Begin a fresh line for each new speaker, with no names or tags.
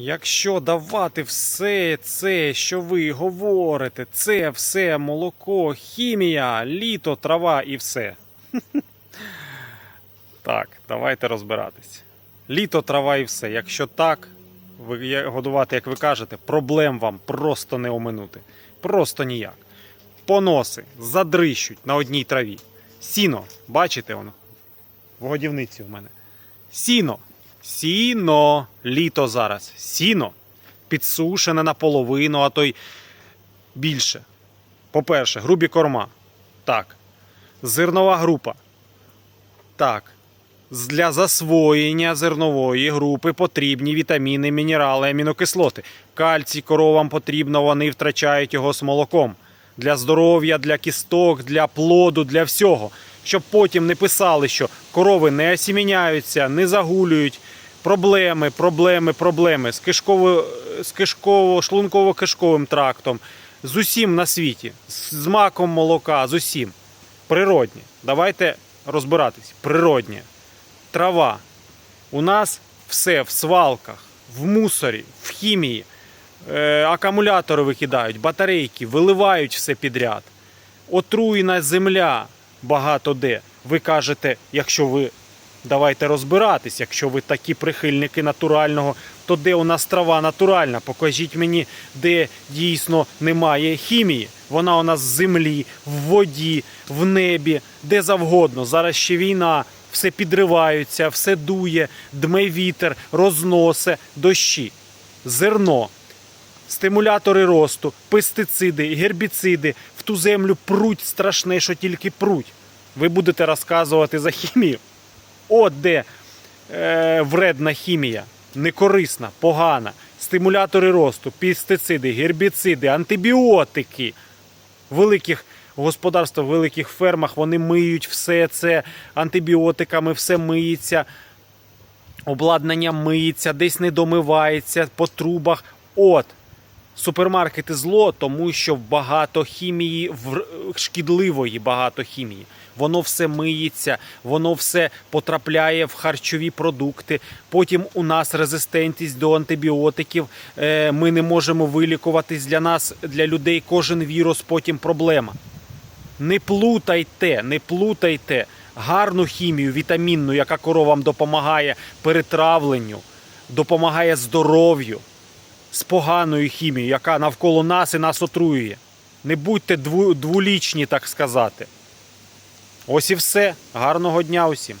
Якщо давати все це, що ви говорите, це все молоко, хімія, літо, трава і все. Так, давайте розбиратись. Літо, трава і все. Якщо так, ви годувати, як ви кажете, проблем вам просто не оминути. Просто ніяк. Поноси задрищуть на одній траві. Сіно, бачите воно? В годівниці у мене. Сіно. Сіно. Літо зараз. Сіно. Підсушене наполовину, а то й більше. По-перше, грубі корма. Так. Зернова група. Так. Для засвоєння зернової групи потрібні вітаміни, мінерали, амінокислоти. Кальцій коровам потрібно, вони втрачають його з молоком. Для здоров'я, для кісток, для плоду, для всього. Щоб потім не писали, що корови не осіміняються, не загулюють. Проблеми, проблеми, проблеми з кишково, з кишково, шлунково-кишковим трактом, з усім на світі, з маком молока, з усім. Природні. Давайте розбиратись. Природні. Трава. У нас все в свалках, в мусорі, в хімії. Е, акумулятори викидають, батарейки, виливають все підряд. Отруєна земля багато де. Ви кажете, якщо ви давайте розбиратись, якщо ви такі прихильники натурального, то де у нас трава натуральна? Покажіть мені, де дійсно немає хімії. Вона у нас в землі, в воді, в небі, де завгодно. Зараз ще війна, все підриваються, все дує, дме вітер, розносе, дощі, зерно стимулятори росту, пестициди, гербіциди в ту землю пруть страшне, що тільки пруть. Ви будете розказувати за хімію. От де е, вредна хімія, некорисна, погана. Стимулятори росту, пестициди, гербіциди, антибіотики. В великих господарствах, в великих фермах вони миють все це антибіотиками, все миється обладнання миється, десь не домивається по трубах. От. Супермаркети зло, тому що багато хімії, шкідливої багато хімії. Воно все миється, воно все потрапляє в харчові продукти. Потім у нас резистентність до антибіотиків. Е, Ми не можемо вилікуватись. Для нас, для людей, кожен вірус потім проблема. Не плутайте, не плутайте гарну хімію, вітамінну, яка коровам допомагає перетравленню, допомагає здоров'ю, з поганою хімією, яка навколо нас і нас отруює. Не будьте двулічні, так сказати. Ось і все. Гарного дня усім.